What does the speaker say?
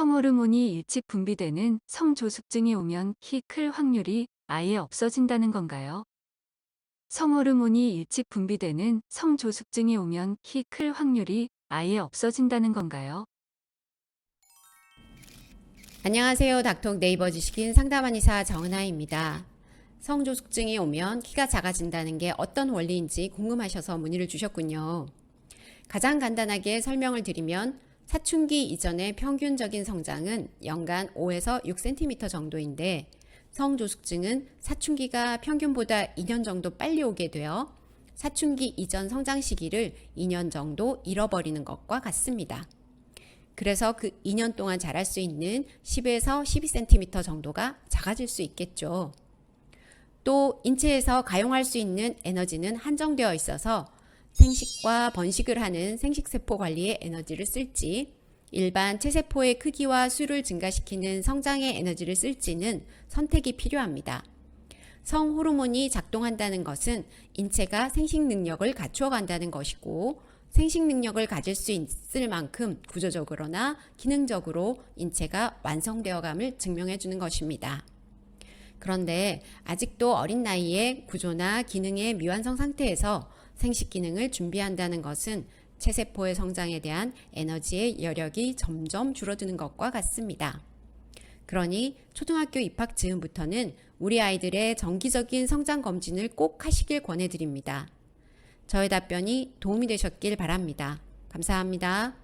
성호르몬이 일찍 분비되는 성조숙증이 오면 키 클 확률이 아예 없어진다는 건가요? 성호르몬이 일찍 분비되는 성조숙증이 오면 키 클 확률이 아예 없어진다는 건가요? 안녕하세요. 닥톡 네이버 지식인 상담한의사 정은아입니다. 성조숙증이 오면 키가 작아진다는 게 어떤 원리인지 궁금하셔서 문의를 주셨군요. 가장 간단하게 설명을 드리면 사춘기 이전의 평균적인 성장은 연간 5에서 6cm 정도인데 성조숙증은 사춘기가 평균보다 2년 정도 빨리 오게 되어 사춘기 이전 성장 시기를 2년 정도 잃어버리는 것과 같습니다. 그래서 그 2년 동안 자랄 수 있는 10에서 12cm 정도가 작아질 수 있겠죠. 또 인체에서 가용할 수 있는 에너지는 한정되어 있어서 생식과 번식을 하는 생식세포 관리에 에너지를 쓸지 일반 체세포의 크기와 수를 증가시키는 성장의 에너지를 쓸지는 선택이 필요합니다. 성 호르몬이 작동한다는 것은 인체가 생식 능력을 갖추어 간다는 것이고 생식 능력을 가질 수 있을 만큼 구조적으로나 기능적으로 인체가 완성되어 감을 증명해 주는 것입니다. 그런데 아직도 어린 나이에 구조나 기능의 미완성 상태에서 생식 기능을 준비한다는 것은 체세포의 성장에 대한 에너지의 여력이 점점 줄어드는 것과 같습니다. 그러니 초등학교 입학 즈음부터는 우리 아이들의 정기적인 성장 검진을 꼭 하시길 권해드립니다. 저의 답변이 도움이 되셨길 바랍니다. 감사합니다.